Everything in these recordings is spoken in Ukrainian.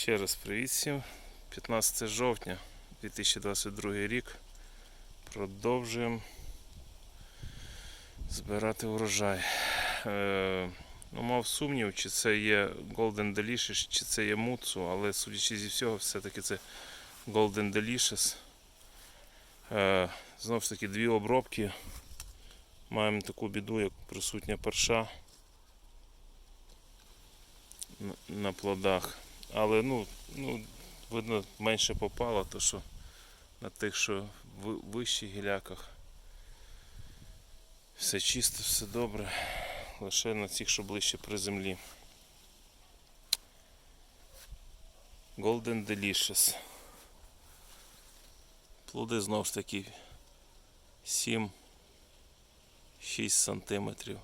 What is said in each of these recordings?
Ще раз привіт всім. 15 жовтня 2022 рік. Продовжуємо збирати урожай. Е, ну, мав сумнів, чи це є Golden Delicious, чи це є Муцу, але судячи зі всього, все-таки це Golden Delicious. Е, знову ж таки, дві обробки. Маємо таку біду, як присутня перша на- плодах. Але ну, ну, видно, менше попало, то що на тих, що в вищих гіляках все чисто, все добре. Лише на цих, що ближче при землі. Golden Delicious. Плоди знову ж таки 7-6 сантиметрів.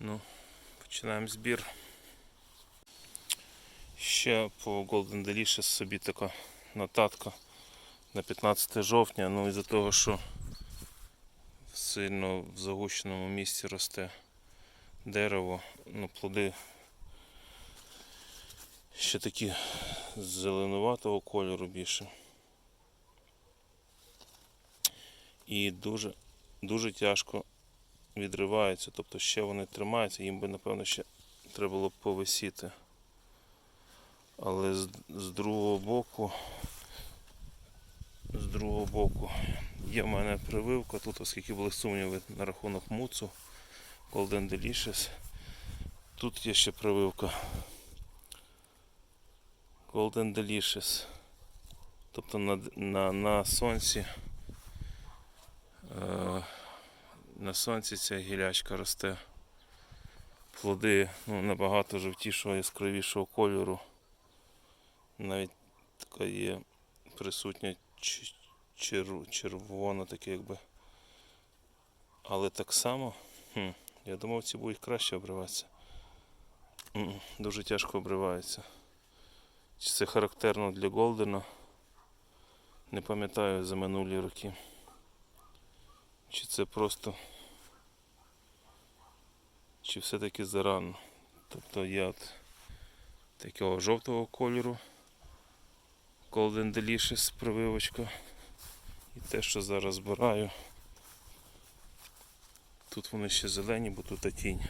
Ну, починаємо збір. Ще по Golden Delicious собі така нотатка на 15 жовтня. Ну із-за того, що сильно в загущеному місці росте дерево, ну, плоди ще такі зеленуватого кольору більше. І дуже, дуже тяжко відриваються, тобто ще вони тримаються, їм би напевно ще треба було б повисіти. Але з, з другого боку, з другого боку, є в мене прививка, тут оскільки були сумніви на рахунок муцу, Golden Delicious. Тут є ще прививка. Golden Delicious. Тобто на, на, на сонці. Е, на сонці ця гілячка росте. Плоди ну, набагато жовтішого, яскравішого кольору. Навіть така є присутня чер- червона, таке якби. Але так само, хм, я думав, ці будуть краще обриватися. Дуже тяжко обриваються. Чи це характерно для Голдена? Не пам'ятаю за минулі роки. Чи це просто. Чи все-таки зарано. Тобто є от такого жовтого кольору. Golden Delicious прививочка. І те, що зараз збираю. Тут вони ще зелені, бо тут тінь.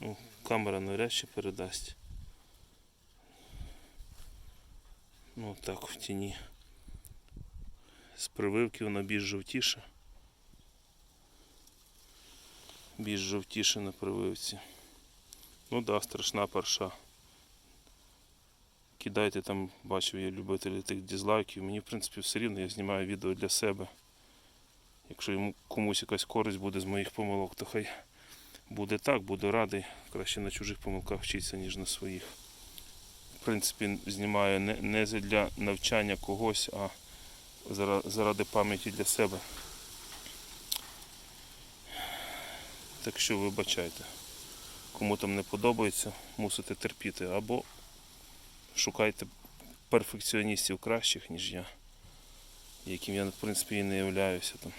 Ну, камера навряд передасть. Ну так в тіні. З прививки вона більш жовтіша. Більш жовтіше на прививці. Ну да, страшна парша. Кидайте там, бачив я любителі тих дизлайків. Мені в принципі все рівно, я знімаю відео для себе. Якщо йому комусь якась користь буде з моїх помилок, то хай буде так, буду радий. Краще на чужих помилках вчитися, ніж на своїх. В принципі, знімаю не, не для навчання когось, а заради пам'яті для себе. Так що вибачайте. Кому там не подобається, мусите терпіти. Або шукайте перфекціоністів кращих, ніж я, яким я в принципі і не являюся там.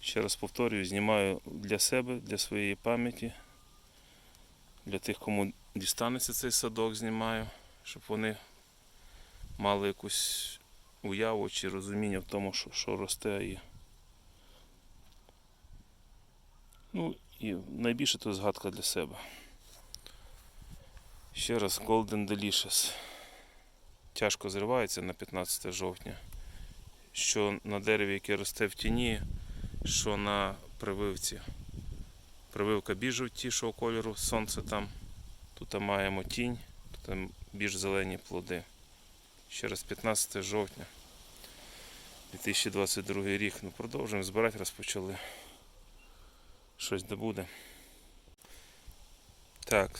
Ще раз повторюю, знімаю для себе, для своєї пам'яті, для тих, кому дістанеться цей садок, знімаю, щоб вони мали якусь уяву чи розуміння в тому, що, що росте і. Ну і найбільше то згадка для себе. Ще раз Golden Delicious. Тяжко зривається на 15 жовтня. Що на дереві, яке росте в тіні, що на прививці. Прививка більш жовтішого кольору, сонце там. Тут маємо тінь, тут більш зелені плоди. Ще раз 15 жовтня 2022 рік. Ну продовжуємо збирати, розпочали. Щось де буде. Так,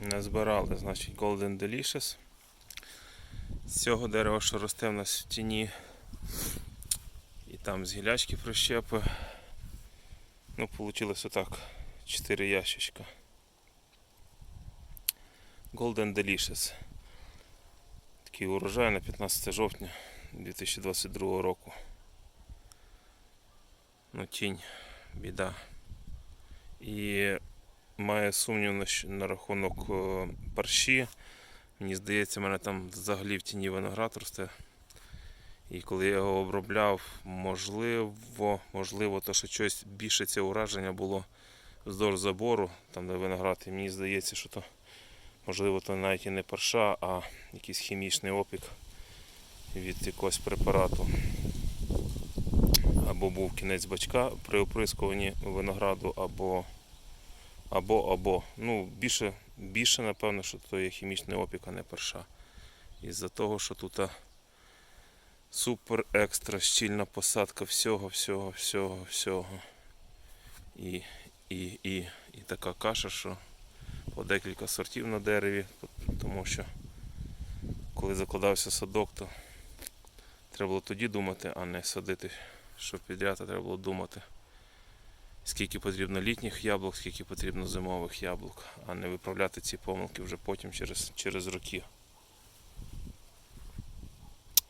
назбирали, значить, Golden Delicious. З цього дерева, що росте в нас в тіні. І там з гілячки прищепи. Ну, вийшло так. 4 ящичка. Golden Delicious. Такий урожай на 15 жовтня 2022 року. Ну, тінь, біда. І має сумнів на, рахунок е, парші. Мені здається, в мене там взагалі в тіні виноград росте. І коли я його обробляв, можливо, можливо, то що щось більше це ураження було вздовж забору, там де виноград. І мені здається, що то можливо то навіть і не парша, а якийсь хімічний опік від якогось препарату. Або був кінець бачка при оприскуванні винограду, або або, або. Ну, більше, більше, напевно, що то є хімічний опік, а не парша. Із-за того, що тут супер екстра щільна посадка всього, всього, всього, всього. І, і, і, і така каша, що по декілька сортів на дереві, тому що коли закладався садок, то треба було тоді думати, а не садити, що підряд, а треба було думати, скільки потрібно літніх яблук, скільки потрібно зимових яблук, а не виправляти ці помилки вже потім через, через роки.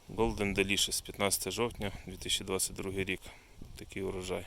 Golden Delicious, 15 жовтня 2022 рік. Такий урожай.